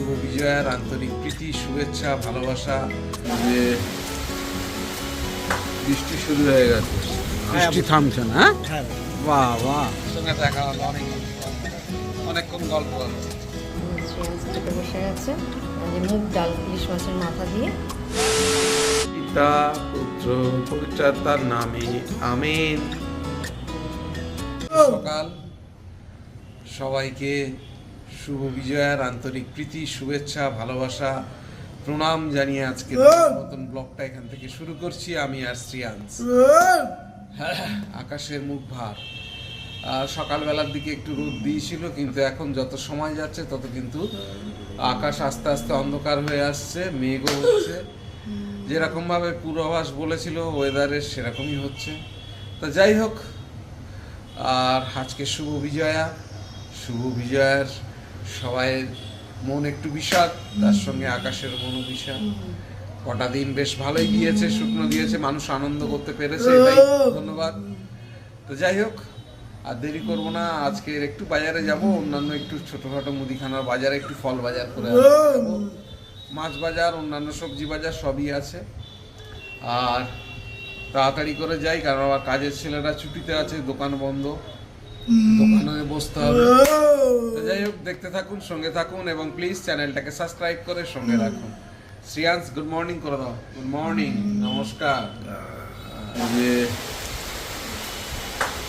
শুভ বিজয়ার আন্তরিক প্রীতি শুভেচ্ছা ভালোবাসা যে বৃষ্টি শুরু হয়ে গেছে। বৃষ্টি থামছে না হ্যাঁ? হ্যাঁ। বাহ বাহ। সঙ্গে দেখা হলো অনেক অনেকক্ষণ গল্প হলো। বসে গেছে। মুগ ডাল ইলিশ মাছের মাথা দিয়ে। পিতা পুত্র পবিত্রাত্মার নামে আমিন। সকাল। সবাইকে শুভ বিজয়ার আন্তরিক প্রীতি শুভেচ্ছা ভালোবাসা প্রণাম জানিয়ে আজকে নতুন ব্লগটা এখান থেকে শুরু করছি। আমি আর শ্রিয়াংশ। আকাশের মুখ ভার। সকালবেলার দিকে একটু রোদ দিয়েছিল কিন্তু এখন যত সময় যাচ্ছে তত কিন্তু আকাশ আস্তে আস্তে অন্ধকার হয়ে আসছে মেঘও হচ্ছে। যেরকমভাবে পূর্বাভাস বলেছিল ওয়েদারের সেরকমই হচ্ছে। তা যাই হোক আর আজকে শুভ বিজয়া শুভ বিজয়ার সবাই মন একটু বিষাদ, তার সঙ্গে আকাশের মনও বিষাদ। কটা দিন বেশ ভালোই গিয়েছে, শুকনো দিয়েছে, মানুষ আনন্দ করতে পেরেছে ধন্যবাদ। তো যাই হোক, আর দেরি করব না আজকে একটু বাজারে যাব, অন্যান্য একটু ছোটখাটো মুদিখানার বাজারে, একটু ফল বাজার করে। মাছ বাজার, অন্যান্য সবজি বাজার সবই আছে। আর তাড়াতাড়ি করে যাই, কারণ আমার কাজের ছেলেরা ছুটিতে আছে, দোকান বন্ধ। দোকানে বসতে হবে। যাই হোক দেখতে থাকুন সঙ্গে থাকুন এবং প্লিজ চ্যানেলটাকে সাবস্ক্রাইব করে সঙ্গে রাখুন। শ্রিয়াংশ গুড মর্নিং করে দাও। গুড মর্নিং নমস্কার। যে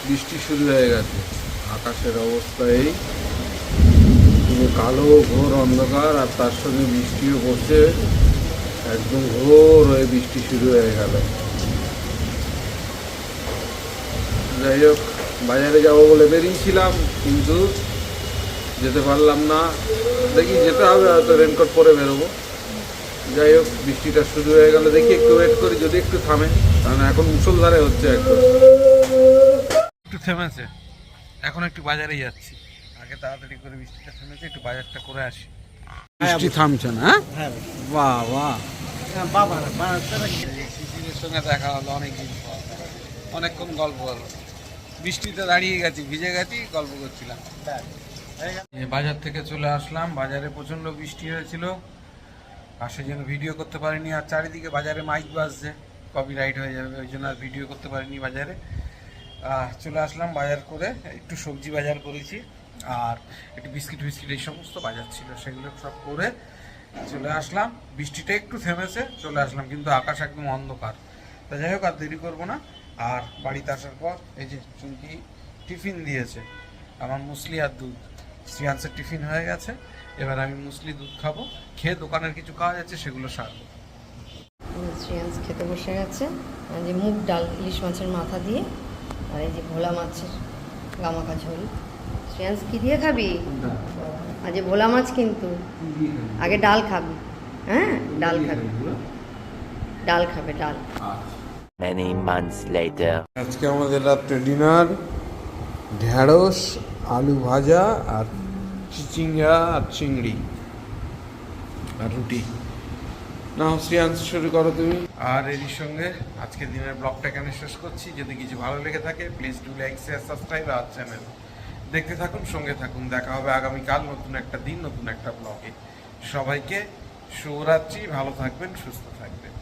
বৃষ্টি শুরু হয়ে গেছে আকাশের অবস্থা এই। পুরো কালো ঘোর অন্ধকার আর তার সঙ্গে বৃষ্টিও পড়ছে। একদম ঘোর হয়ে বৃষ্টি শুরু হয়ে গেল। যাই হোক বাজারে যাব বলে বেরিয়েছিলাম কিন্তু যেতে পারলাম না। দেখি যেতে হবে হয়তো রেনকোট পরে বেরোবো। যাই হোক বৃষ্টিটা শুরু হয়ে গেল। দেখি একটু ওয়েট করি যদি একটু থামে। কারণ এখন মুসলধারে হচ্ছে একদম একটু থেমেছে। এখন একটু বাজারে যাচ্ছি। আগে তাড়াতাড়ি করে বৃষ্টিটা থেমেছে একটু বাজারটা করে আসি। বৃষ্টি থামছে না হ্যাঁ? বাহ বাহ। বাবা বানাতে শিশিরের সঙ্গে দেখা হলো পর। অনেকক্ষণ গল্প হলো। বৃষ্টিতে দাঁড়িয়ে গেছি ভিজে গেছি গল্প করছিলাম। এই বাজার থেকে চলে আসলাম। বাজারে প্রচণ্ড বৃষ্টি হয়েছিল। পাশে যেন ভিডিও করতে পারিনি। আর চারিদিকে বাজারে মাইক বাজছে। কপিরাইট হয়ে যাবে, ওই জন্য আর ভিডিও করতে পারিনি বাজারে। চলে আসলাম বাজার করে। একটু সবজি বাজার করেছি। আর একটু বিস্কিট ফিস্কিট এই সমস্ত বাজার ছিল, সেগুলো সব করে চলে আসলাম। বৃষ্টিটা একটু থেমেছে, চলে আসলাম, কিন্তু আকাশ একদম অন্ধকার। তা যাই হোক, আর দেরি করব না। আর বাড়িতে আসার পর এই যে চুমকি টিফিন দিয়েছে, আমার মুসলি আর দুধ। শ্রিয়াংসের টিফিন হয়ে গেছে। এবার আমি মুসলি দুধ খাব। খেয়ে দোকানের কিছু কাজ আছে সেগুলো সারবো। শ্রেয়াংস খেতে বসে গেছে। আজ মুগ ডাল ইলিশ মাছের মাথা দিয়ে আর এই যে ভোলা মাছের গামাকা ঝোল। শ্রেয়াংস কি দিয়ে খাবি? আজ ভোলা মাছ কিন্তু। আগে ডাল খাবি। হ্যাঁ? ডাল খাবি। ডাল খাবে ডাল। Many months later. আজকে আমাদের রাত্রে ডিনার ঢেঁড়স আলু ভাজা আর চিচিঙ্গা আর চিংড়ি আর রুটি। না শ্রিয়াংশ শুরু করো তুমি। আর এরই সঙ্গে আজকের দিনের ব্লগটা এখানে শেষ করছি। যদি কিছু ভালো লেগে থাকে please do like share subscribe R channel দেখতে থাকুন সঙ্গে থাকুন। দেখা হবে আগামীকাল নতুন একটা দিন নতুন একটা ব্লগে সবাইকে শুভরাত্রি ভালো থাকবেন সুস্থ থাকবেন।